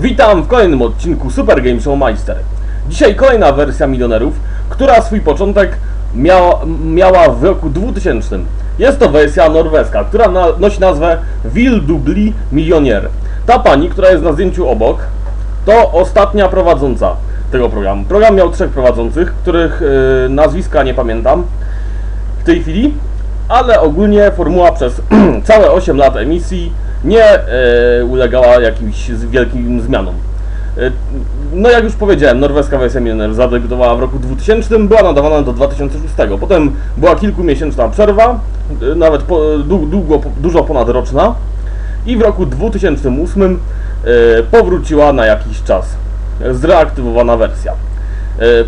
Witam w kolejnym odcinku Super Game Show Meister. Dzisiaj kolejna wersja milionerów, która swój początek miała, miała w roku 2000. Jest to wersja norweska, która na, nosi nazwę Will Dubli Millionaire. Ta pani, która jest na zdjęciu obok, to ostatnia prowadząca tego programu. Program miał trzech prowadzących, których yy, nazwiska nie pamiętam w tej chwili, ale ogólnie formuła przez całe 8 lat emisji nie e, ulegała jakimś wielkim zmianom. E, no jak już powiedziałem, norweska wersja Millennium zadebiutowała w roku 2000, była nadawana do 2006. Potem była kilkumiesięczna przerwa, e, nawet po, dłu- długo, dużo ponadroczna i w roku 2008 e, powróciła na jakiś czas. Zreaktywowana wersja.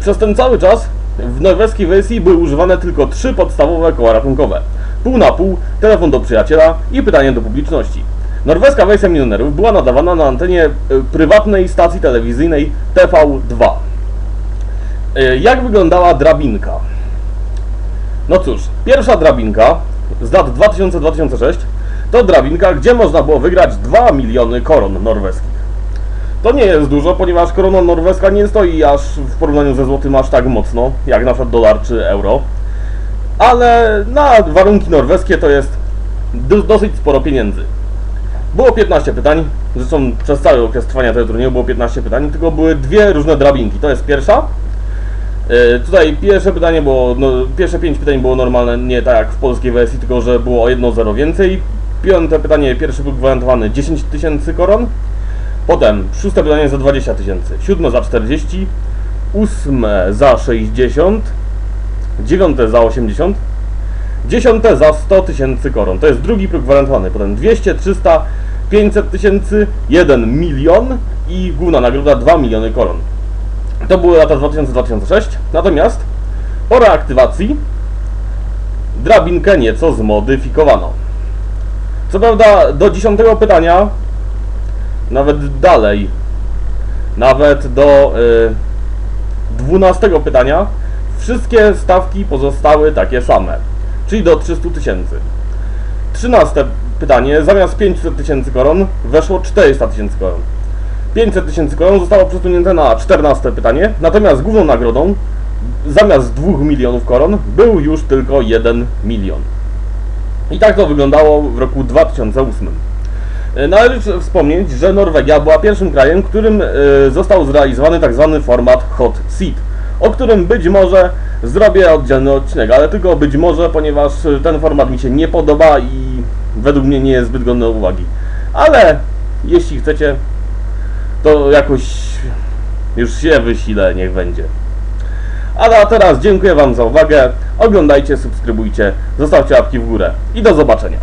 Przez ten cały czas w norweskiej wersji były używane tylko trzy podstawowe koła ratunkowe. Pół na pół, telefon do przyjaciela i pytanie do publiczności. Norweska wersja milionerów była nadawana na antenie e, prywatnej stacji telewizyjnej TV2. E, Jak wyglądała drabinka? No cóż, pierwsza drabinka z lat 2000-2006 to drabinka, gdzie można było wygrać 2 miliony koron norweskich. To nie jest dużo, ponieważ korona norweska nie stoi aż w porównaniu ze złotym aż tak mocno, jak na przykład dolar czy euro. Ale na warunki norweskie to jest do, dosyć sporo pieniędzy. Było 15 pytań, zresztą przez cały okres trwania tego turnieju było 15 pytań, tylko były dwie różne drabinki. To jest pierwsza. E, Tutaj pierwsze pytanie było, no, pierwsze 5 pytań było normalne, nie tak jak w polskiej wersji, tylko że było o 1-0 więcej. Piąte pytanie, pierwszy był gwarantowany 10 tysięcy koron. Potem szóste pytanie za 20 tysięcy, siódme za 40, ósme za 60, dziewiąte za 80, dziesiąte za 100 tysięcy koron. To jest drugi próg gwarantowany. Potem 200, 300, 500 tysięcy, 1 milion i główna nagroda 2 miliony koron. To były lata 2000-2006. Natomiast po reaktywacji drabinkę nieco zmodyfikowano. Co prawda do dziesiątego pytania nawet dalej, nawet do y, 12 pytania, wszystkie stawki pozostały takie same, czyli do 300 tysięcy. 13 pytanie, zamiast 500 tysięcy koron weszło 400 tysięcy koron. 500 tysięcy koron zostało przesunięte na 14 pytanie, natomiast główną nagrodą zamiast 2 milionów koron był już tylko 1 milion. I tak to wyglądało w roku 2008. E, Należy wspomnieć, że Norwegia była pierwszym krajem, którym e, został zrealizowany tak zwany format Hot Seat, o którym być może zrobię oddzielny odcinek, ale tylko być może, ponieważ e, ten format mi się nie podoba i według mnie nie jest zbyt godny uwagi. Ale jeśli chcecie, to jakoś już się wysilę, niech będzie. A teraz dziękuję Wam za uwagę. Oglądajcie, subskrybujcie, zostawcie łapki w górę i do zobaczenia.